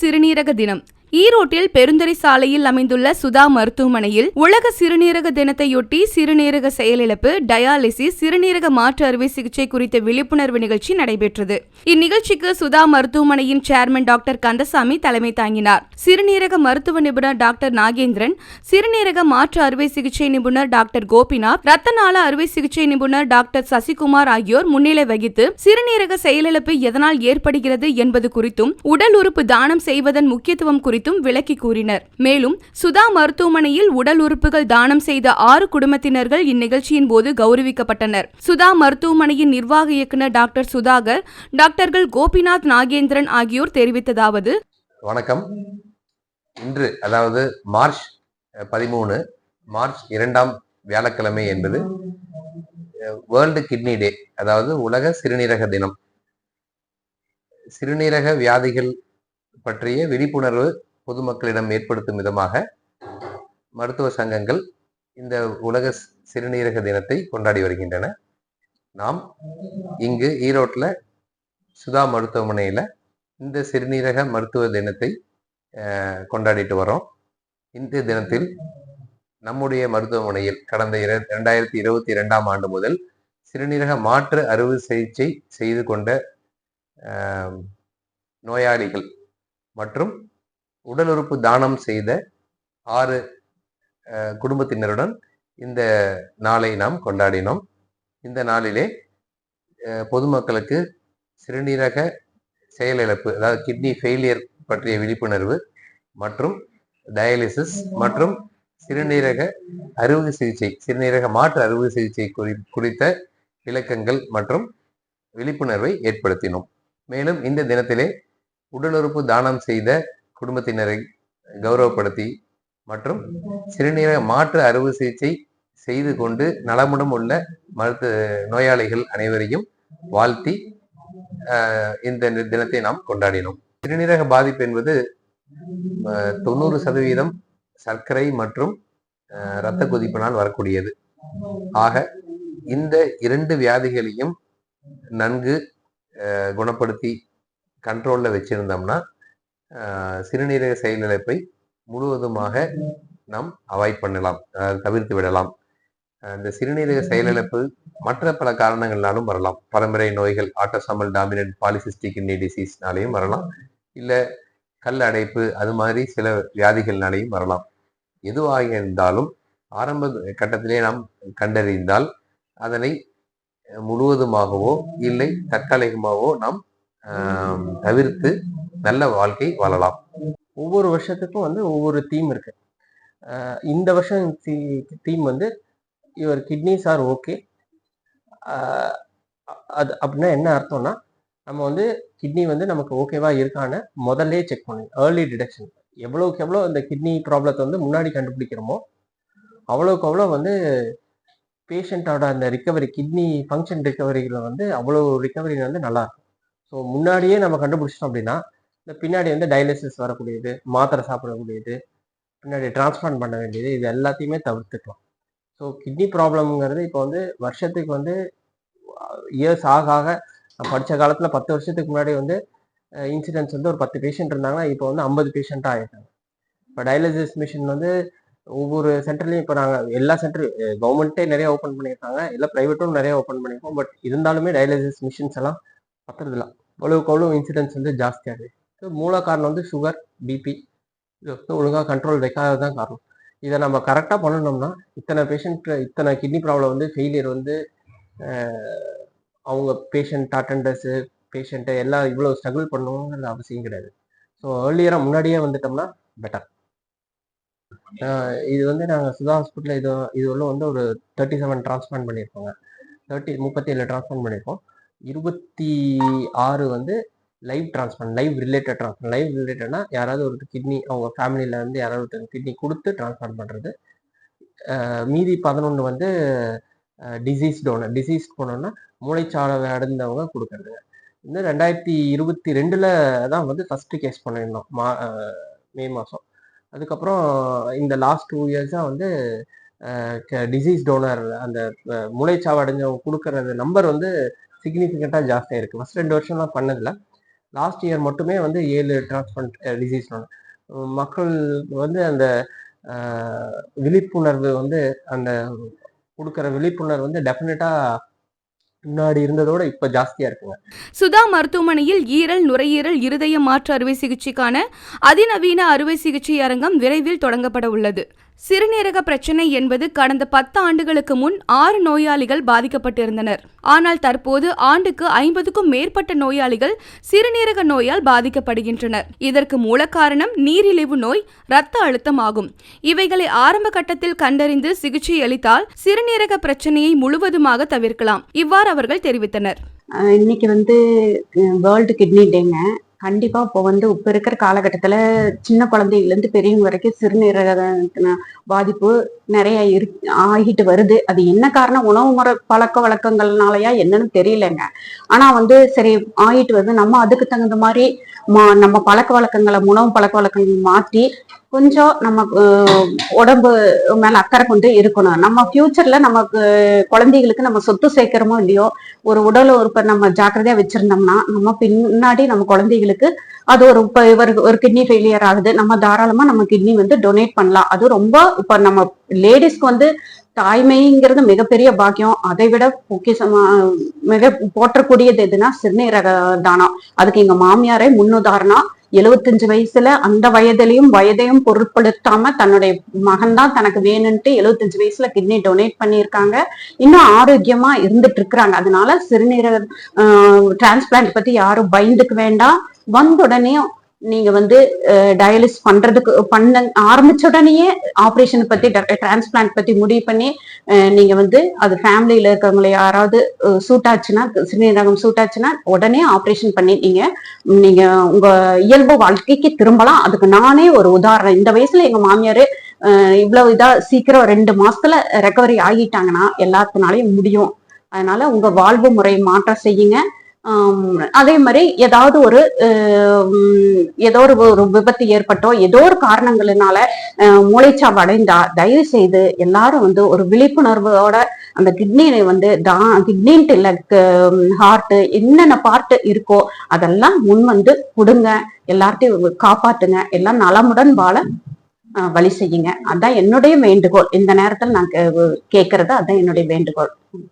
சிறுநீரக தினம் ஈரோட்டில் பெருந்துறை சாலையில் அமைந்துள்ள சுதா மருத்துவமனையில் உலக சிறுநீரக தினத்தையொட்டி சிறுநீரக செயலிழப்பு டயாலிசிஸ் சிறுநீரக மாற்று அறுவை சிகிச்சை குறித்த விழிப்புணர்வு நிகழ்ச்சி நடைபெற்றது. இந்நிகழ்ச்சிக்கு சுதா மருத்துவமனையின் சேர்மன் டாக்டர் கந்தசாமி தலைமை தாங்கினார். சிறுநீரக மருத்துவ நிபுணர் டாக்டர் நாகேந்திரன் சிறுநீரக மாற்று அறுவை சிகிச்சை நிபுணர் டாக்டர் கோபிநாத் ரத்த நாள அறுவை சிகிச்சை நிபுணர் டாக்டர் சசிகுமார் ஆகியோர் முன்னிலை வகித்து சிறுநீரக செயலிழப்பு எதனால் ஏற்படுகிறது என்பது குறித்தும் உடல் உறுப்பு தானம் செய்வதன் முக்கியத்துவம் குறித்து குறித்தும் விளக்கி கூறினர். மேலும் சுதா மருத்துவமனையில் உடல் உறுப்புகள் தானம் செய்த ஆறு குடும்பத்தினர்கள் இந்நிகழ்ச்சியின் போது கௌரவிக்கப்பட்டனர். சுதா மருத்துவமனையின் நிர்வாக இயக்குநர் டாக்டர் சுதாகர் டாக்டர்கள் கோபிநாத் நாகேந்திரன் ஆகியோர் தெரிவித்ததாவது வணக்கம். இன்று அதாவது மார்ச் பதிமூணு மார்ச் இரண்டாம் வியாழக்கிழமை என்பது வேர்ல்டு கிட்னி டே அதாவது உலக சிறுநீரக தினம். சிறுநீரக வியாதிகள் பற்றிய விழிப்புணர்வு பொதுமக்களிடம் ஏற்படுத்தும் விதமாக மருத்துவ சங்கங்கள் இந்த உலக சிறுநீரக தினத்தை கொண்டாடி வருகின்றன. நாம் இங்கு ஈரோட்டில் சுதா மருத்துவமனையில் இந்த சிறுநீரக மருத்துவ தினத்தை கொண்டாடிட்டு வரோம் இந்த தினத்தில் நம்முடைய மருத்துவமனையில் கடந்த இர ரெண்டாயிரத்தி இருபத்தி இரண்டாம் ஆண்டு முதல் சிறுநீரக மாற்று அறுவை சிகிச்சை செய்து கொண்ட நோயாளிகள் மற்றும் உடல் உறுப்பு தானம் செய்த ஆறு குடும்பத்தினருடன் இந்த நாளை நாம் கொண்டாடினோம். இந்த நாளிலே பொதுமக்களுக்கு சிறுநீரக செயலிழப்பு அதாவது கிட்னி ஃபெயிலியர் பற்றிய விழிப்புணர்வு மற்றும் டயாலிசிஸ் மற்றும் சிறுநீரக அறுவை சிகிச்சை சிறுநீரக மாற்று அறுவை சிகிச்சை குறி குறித்த விளக்கங்கள் மற்றும் விழிப்புணர்வை ஏற்படுத்தினோம். மேலும் இந்த தினத்திலே உடலுறுப்பு தானம் செய்த குடும்பத்தினரை கௌரவப்படுத்தி மற்றும் சிறுநீரக மாற்று அறுவை சிகிச்சை செய்து கொண்டு நலமுடன் உள்ள மருத்துவ நோயாளிகள் அனைவரையும் வாழ்த்தி இந்த தினத்தை நாம் கொண்டாடினோம். சிறுநீரக பாதிப்பு என்பது தொண்ணூறு சதவீதம் சர்க்கரை மற்றும் இரத்த கொதிப்பினால் வரக்கூடியது. ஆக இந்த இரண்டு வியாதிகளையும் நன்கு குணப்படுத்தி கண்ட்ரோலில் வச்சிருந்தோம்னா சிறுநீரக செயலிழப்பை முழுவதுமாக நாம் அவாய்ட் பண்ணலாம் தவிர்த்து விடலாம். இந்த சிறுநீரக செயலிழப்பு மற்ற பல காரணங்கள்னாலும் வரலாம். பரம்பரை நோய்கள் ஆட்டோசமல் டாமினன்ட் பாலிசிஸ்டிக் கிட்னி டிசீஸ்னாலையும் வரலாம். இல்லை கல் அடைப்பு அது மாதிரி சில வியாதிகள்னாலையும் வரலாம். எதுவாக இருந்தாலும் ஆரம்ப கட்டத்திலே நாம் கண்டறிந்தால் அதனை முழுவதுமாகவோ இல்லை தற்காலிகமாகவோ நாம் தவிர்த்து நல்ல வாழ்க்கை வாழலாம். ஒவ்வொரு வருஷத்துக்கும் வந்து ஒவ்வொரு தீம் இருக்கு. இந்த வருஷம் தீம் வந்து யுவர் கிட்னிஸ் ஆர் ஓகே அது அப்படின்னா என்ன அர்த்தம்னா நம்ம வந்து கிட்னி வந்து நமக்கு ஓகேவா இருக்கான்னு முதல்ல செக் பண்ணணும் ஏர்லி டிடெக்ஷன் எவ்வளோக்கு எவ்வளோ இந்த கிட்னி ப்ராப்ளத்தை வந்து முன்னாடி கண்டுபிடிக்கிறோமோ அவ்வளோக்கு அவ்வளோ வந்து பேஷண்ட்டோட அந்த ரிக்கவரி கிட்னி ஃபங்க்ஷன் ரிக்கவரியில் வந்து அவ்வளோ ரிக்கவரி வந்து நல்லாயிருக்கும் ஸோ முன்னாடியே நம்ம கண்டுபிடிச்சிட்டோம் அப்படின்னா பின்னாடி வந்து டயாலிசிஸ் வரக்கூடியது மாத்திரை சாப்பிடக்கூடியது பின்னாடி டிரான்ஸ்பிளான்ட் பண்ண வேண்டியது இது எல்லாத்தையுமே தவிர்த்துக்கலாம். ஸோ கிட்னி ப்ராப்ளம்ங்கிறது இப்போ வந்து வருஷத்துக்கு வந்து இயர்ஸ் ஆக ஆக படித்த காலத்தில் பத்து வருஷத்துக்கு முன்னாடி வந்து இன்சிடென்ட்ஸ் வந்து ஒரு பத்து பேஷண்ட் இருந்தாங்கன்னா இப்போ வந்து ஐம்பது பேஷண்ட்டாக ஆகிட்டாங்க இப்போ டயாலிசிஸ் மிஷின் வந்து ஒவ்வொரு சென்டர்லையும் இப்போ நாங்கள் எல்லா சென்டர் கவர்மெண்ட்டே நிறைய ஓப்பன் பண்ணியிருக்காங்க. எல்லா ப்ரைவேட்டும் நிறைய ஓப்பன் பண்ணியிருக்கோம். பட் இருந்தாலுமே டயாலிசிஸ் மிஷின்ஸ் எல்லாம் பத்துறதில்ல. அவ்வளோக்கு அவ்வளோ இன்சிடென்ட்ஸ் வந்து ஜாஸ்தியாகுது. இருக்குது மூல காரணம் வந்து சுகர் பிபி இது வந்து ஒழுங்காக கண்ட்ரோல் வைக்காதது தான் காரணம். இதை நம்ம கரெக்டாக பண்ணணும்னா இத்தனை பேஷண்ட் இத்தனை கிட்னி ப்ராப்ளம் வந்து ஃபெயிலியர் வந்து அவங்க பேஷண்ட் அட்டண்டர்ஸு பேஷண்ட்டு எல்லாம் இவ்வளோ ஸ்ட்ரகிள் பண்ணணுங்கிற அவசியம் கிடையாது. ஸோ ஏர்லியராக முன்னாடியே வந்துட்டோம்னா பெட்டர் இது வந்து நாங்கள் சுதா ஹாஸ்பிட்டலில் இது இது உள்ள வந்து ஒரு தேர்ட்டி செவன் டிரான்ஸ்பிளான் பண்ணியிருக்கோங்க. தேர்ட்டி முப்பத்தி ஏழு டிரான்ஸ்பிளான் பண்ணியிருக்கோம். இருபத்தி ஆறு வந்து live transplant live related transplant live ரிலேட்டட்னா யாராவது ஒரு கிட்னி அவங்க ஃபேமிலியில் வந்து யாராவது ஒருத்தர் கிட்னி கொடுத்து டிரான்ஸ்பிளான் பண்ணுறது மீதி பதினொன்று வந்து டிசீஸ் டோனர் டிசீஸ் போனோம்னா மூளைச்சாலை அடைந்தவங்க கொடுக்கறது. இந்த ரெண்டாயிரத்தி இருபத்தி ரெண்டில் தான் வந்து ஃபஸ்ட்டு கேஸ் பண்ணியிருந்தோம். மா மே மாதம் அதுக்கப்புறம் இந்த லாஸ்ட் டூ இயர்ஸாக வந்து டிசீஸ் டோனர் அந்த மூளைச்சாவை அடைஞ்சவங்க கொடுக்கறது நம்பர் வந்து சிக்னிஃபிகண்ட்டாக ஜாஸ்தியாக இருக்குது ஃபஸ்ட் ரெண்டு வருஷம்லாம் பண்ணதில்லை. லாஸ்ட் இயர் மட்டுமே வந்து ஏழு டிரான்ஸ்பிளான்ட் டிசீஸ் மக்கள் வந்து அந்த விழிப்புணர்வு வந்து அந்த கொடுக்குற விழிப்புணர்வு வந்து டெஃபினட்டாக முன்னாடி இருந்ததோட இப்ப ஜாஸ்தியா இருக்குங்க. சுதா மருத்துவமனையில் ஈரல் நுரையீரல் இருதய மாற்று அறுவை சிகிச்சைக்கான அதிநவீன அறுவை சிகிச்சை அரங்கம் விரைவில் தொடங்கப்பட உள்ளது. சிறுநீரக பிரச்சனை என்பது கடந்த பத்து ஆண்டுகளுக்கு முன் ஆறு நோயாளிகள் பாதிக்கப்பட்டிருந்தனர். ஆனால் தற்போது ஆண்டுக்கு ஐம்பதுக்கும் மேற்பட்ட நோயாளிகள் சிறுநீரக நோயால் பாதிக்கப்படுகின்றனர். இதற்கு மூல காரணம் நீரிழிவு நோய் இரத்த அழுத்தம் ஆகும் இவைகளை ஆரம்ப கட்டத்தில் கண்டறிந்து சிகிச்சை அளித்தால் சிறுநீரக பிரச்சனையை முழுவதுமாக தவிர்க்கலாம். இவ்வாறு அவர்கள் தெரிவித்தனர். இன்னைக்கு வந்து வேர்ல்டு கிட்னி டேங்க கண்டிப்பா இப்போ வந்து இப்ப இருக்கிற காலகட்டத்துல சின்ன குழந்தைகள்ல இருந்து பெரியவங்க வரைக்கும் சிறுநீரக பாதிப்பு நிறைய இரு ஆகிட்டு வருது. அது என்ன காரணம்? உணவு முறை பழக்க வழக்கங்கள்னாலயா என்னன்னு தெரியலங்க. ஆனா வந்து சரி ஆகிட்டு வருது. நம்ம அதுக்கு தகுந்த மாதிரி மா- நம்ம பழக்க வழக்கங்களை உணவு பழக்க வழக்கங்கள் மாற்றி கொஞ்சம் நம்ம உடம்பு மேல அக்கறை கொண்டு இருக்கணும். நம்ம ஃபியூச்சர்ல நமக்கு குழந்தைகளுக்கு நம்ம சொத்து சேர்க்கிறோமோ இல்லையோ ஒரு உடல் உறுப்பை நம்ம ஜாக்கிரதையா வச்சிருந்தோம்னா நம்ம பின்னாடி நம்ம குழந்தைகளுக்கு அது ஒரு இப்ப இவருக்கு ஒரு கிட்னி ஃபெயிலியர் ஆகுது நம்ம தாராளமா நம்ம கிட்னி வந்து டொனேட் பண்ணலாம். அது ரொம்ப இப்ப நம்ம லேடிஸ்க்கு வந்து தாய்மைங்கிறது மிகப்பெரிய பாக்கியம். அதை விட பொக்கிசமா மிக போற்றக்கூடியது எதுனா சிறுநீரக தானம். அதுக்கு எங்க மாமியாரே முன்னுதாரணம் எழுவத்தஞ்சு வயசுல அந்த வயதிலையும் வயதையும் பொருட்படுத்தாம தன்னுடைய மகன் தான் தனக்கு வேணும்ட்டு எழுவத்தஞ்சு வயசுல கிட்னி டொனேட் பண்ணியிருக்காங்க. இன்னும் ஆரோக்கியமா இருந்துட்டு இருக்கிறாங்க அதனால சிறுநீரக டிரான்ஸ்பிளான்ட் பத்தி யாரும் பயந்துக்க வேண்டாம். வந்த உடனே நீங்க வந்து டயாலிஸ் பண்றதுக்கு பண்ண ஆரம்பிச்ச உடனேயே ஆப்ரேஷன் பத்தி டிரான்ஸ்பிளான்ட் பத்தி முடிவு பண்ணி நீங்க வந்து அது ஃபேமிலியில இருக்கவங்களை யாராவது சூட் ஆச்சுன்னா சிறுநீரகம் சூட் ஆச்சுன்னா உடனே ஆப்ரேஷன் பண்ணி நீங்க நீங்க உங்க இயல்பு வாழ்க்கைக்கு திரும்பலாம். அதுக்கு நானே ஒரு உதாரணம். இந்த வயசுல எங்க மாமியார் இவ்வளவு இதா சீக்கிரம் ரெண்டு மாசத்துல ரெக்கவரி ஆகிட்டாங்கன்னா எல்லாத்தினாலையும் முடியும். அதனால உங்க வாழ்வு முறை மாற்றம் செய்யுங்க. அதே மாதிரி ஏதாவது ஒரு ஏதோ ஒரு ஒரு விபத்து ஏற்பட்டோ ஏதோ ஒரு காரணங்களினால அஹ், மூளைச்சாவு அடைந்தா தயவு செய்து எல்லாரும் வந்து ஒரு விழிப்புணர்வோட அந்த கிட்னியை வந்து தான் கிட்னின்ட்டு இல்லை ஹார்ட் என்னென்ன பார்ட் இருக்கோ அதெல்லாம் முன் வந்து கொடுங்க. எல்லார்ட்டையும் காப்பாத்துங்க. எல்லாம் நலமுடன் வாழ வழி செய்யுங்க. அதான் என்னுடைய வேண்டுகோள். இந்த நேரத்தில் நான் கே- கேட்கறது அதான் என்னுடைய வேண்டுகோள்.